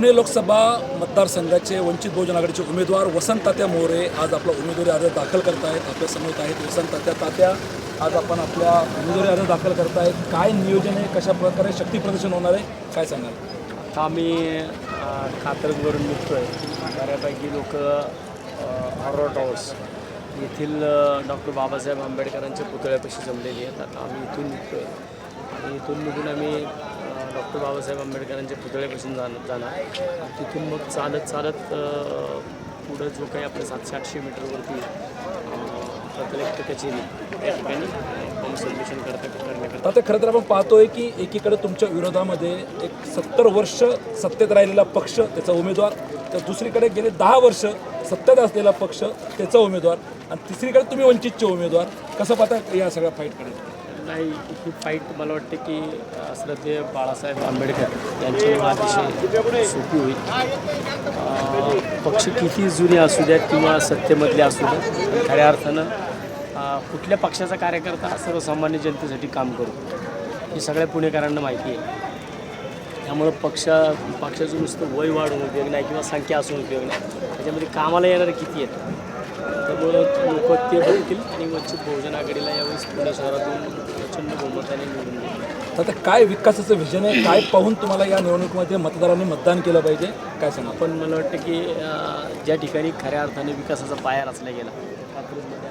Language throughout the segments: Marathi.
पुणे लोकसभा मतदारसंघाचे वंचित बहुजन आघाडीचे उमेदवार वसंत तात्या मोरे आज आपला उमेदवारी अर्ज दाखल करतायत. आपल्यासमोर आहेत वसंत तात्या तात्या. आज आपण आपल्या उमेदवारी अर्ज दाखल करतायत. काय नियोजन आहे? कशा प्रकारे शक्ती प्रदर्शन होणार आहे? काय सांगाल? आता आम्ही अ, कात्रजवरून निघतो आहे बऱ्यापैकी लोक हॉरर टॉवर्स येथील डॉक्टर बाबासाहेब आंबेडकरांच्या पुतळ्यापाशी जमलेली आहेत. आता आम्ही इथून निघतो आहे आणि इथून निघून आम्ही डॉक्टर बाबासाहेब आंबेडकरांच्या पुतळ्यापासून जाणार जाणार. तिथून मग चालत चालत पुढं जो काही आपल्या सातशे आठशे मीटरवरती प्रत्येक कचेरी ठिकाणी आता खरं तर आपण पाहतोय की एकीकडे तुमच्या विरोधामध्ये एक सत्तर वर्ष सत्तेत राहिलेला पक्ष त्याचा उमेदवार तर दुसरीकडे गेले दहा वर्ष सत्तेत असलेला पक्ष त्याचा उमेदवार आणि तिसरीकडे तुम्ही वंचितचे उमेदवार. कसं पाहता या सगळ्या फाईटकडे नाही ही फाईट मला वाटते की श्रद्धेय बाळासाहेब आंबेडकर यांच्यामुळे अतिशय सोपी होईल. पक्ष किती जुने असू द्यात किंवा सत्तेमधले असू द्यात खऱ्या अर्थानं कुठल्या पक्षाचा कार्यकर्ता सर्वसामान्य जनतेसाठी काम करू हे सगळ्या पुणेकरांना माहिती आहे. त्यामुळं पक्षा पक्षाचं नुसतं वय वाढून उपयोग नाही किंवा संख्या असून उपयोग नाही. त्याच्यामध्ये कामाला येणारे किती आहेत? त्यामुळं लोक ते बघतील आणि वंचित बहुजन आघाडीला यावेळेस पुणे शहरातून प्रचंड बहुमताने निवडून आता काय विकासाचं विजन आहे? काय पाहून तुम्हाला या निवडणुकीमध्ये मतदारांनी मतदान केलं पाहिजे? काय सांगा पण मला वाटतं की ज्या ठिकाणी खऱ्या अर्थाने विकासाचा पाया रचला गेला कात्रजमध्ये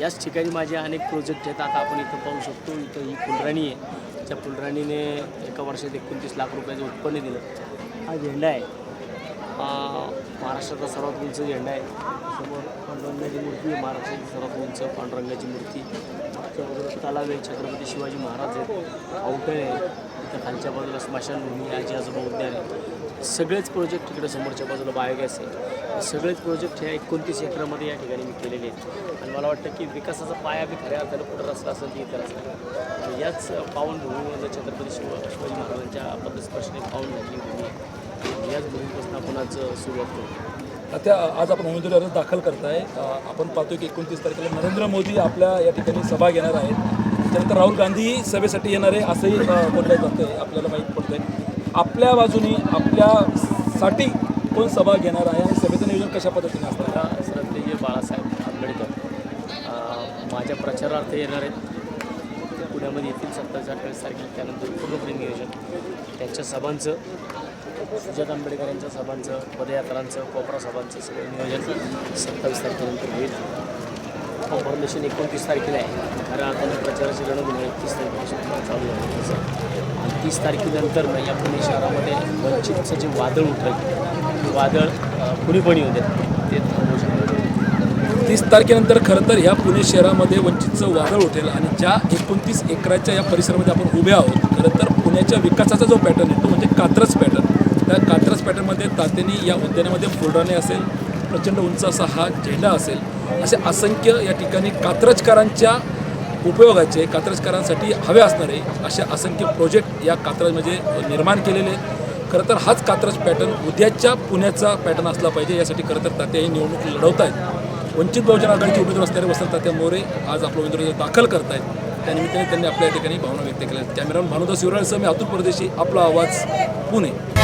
याच ठिकाणी माझे अनेक प्रोजेक्ट आहेत. आता आपण इथं पाहू शकतो इथं ही फुलराणी आहे. त्या फुलराणीने एका वर्षात एकोणतीस लाख रुपयाचं उत्पन्न दिलं. हा झेंडा आहे. हा महाराष्ट्राचा सर्वात उंच झेंडा आहे. समोर पांडुरंगाची मूर्ती आहे महाराष्ट्राची सर्वात उंच पांडुरंगाची मूर्ती. तलाव आहे छत्रपती शिवाजी महाराज आहेत. औटण आहे. इथं खालच्या बाजूला स्मशानभूमी आजी आजोबा उद्यान आहे सगळेच प्रोजेक्ट इकडे समोरच्या बाजूला बायोगॅस आहे. सगळेच प्रोजेक्ट ह्या एकोणतीस एकरामध्ये या ठिकाणी मी केलेले आहेत. आणि मला वाटतं की विकासाचा पाया बी खऱ्या अर्थानं कुठं रस्ता असेल ती इतर रचला याच पावनभूमीमध्ये छत्रपती शिव शिवाजी महाराजांच्या पद्धत पावन घातली भूमी आहे याच आज सुरुवात करू. आता आज आपण उमेदवारी अर्ज दाखल करताय. आपण पाहतोय की एकोणतीस तारखेला नरेंद्र मोदी आपल्या या ठिकाणी सभा घेणार आहेत. त्यानंतर राहुल गांधी सभेसाठी येणार आहे असंही बोललं जातं आहे आपल्याला माहीत पडतंय. आपल्या बाजूनी आपल्यासाठी कोण सभा घेणार आहे आणि सभेचं नियोजन कशा पद्धतीने असणार आता श्रद्धेय बाळासाहेब आंबेडकर माझ्या प्रचारार्थ येणार आहेत. पुण्यामध्ये येतील सत्तावीस अठ्ठावीस तारखेला त्यानंतर पूर्णपणे नियोजन. त्यांच्या सभांचं सुजात आंबेडकर यांच्या सभांचं पदयात्रांचं कोपरा सभांचं सगळं नियोजन सत्तावीस तारखेनंतर होईल. फॉर्मेशन एकोणतीस तारखेला आहे. कारण आता प्रचाराची रणधुमाळी एकतीस तारखेपासून चालू आहे. आणि तीस तारखेनंतर ना या पुणे शहरामध्ये वंचितचं जे वादळ उठल ते वादळ अं, कुणीपणी होते ते थांबवू शकतो. तीस तारखेनंतर खरं तर ह्या पुणे शहरामध्ये वंचितचं वादळ उठेल आणि ज्या एकोणतीस एकराच्या या परिसरामध्ये आपण उभे आहोत खरं तर पुण्याच्या विकासाचा जो पॅटर्न आहे तो म्हणजे कात्रज पॅटर्न त्या कात्रज पॅटर्नमध्ये तात्यानी या उद्यानामध्ये फुलराणे असेल प्रचंड उंच असा हा झेंडा असेल असे असंख्य या ठिकाणी कात्रजकरांच्या उपयोगाचे कात्रजकरांसाठी हवे असणारे असे असंख्य प्रोजेक्ट या कात्रजमध्ये निर्माण केलेले खरं तर हाच कात्रज पॅटर्न उद्याच्या पुण्याचा पॅटर्न असला पाहिजे यासाठी खरं तर तात्या ही निवडणूक लढवत आहेत वंचित बहुजन आघाडीचे उमेदवार असणारे वसंत तात्या मोरे आज आपलं उमेदवार दाखल करत आहेत त्यानिमित्ताने त्यांनी आपल्या या ठिकाणी भावना व्यक्त केल्या कॅमेरामन भानुदास युवराळसह मी अतुल परदेशी आपला आवाज पुणे.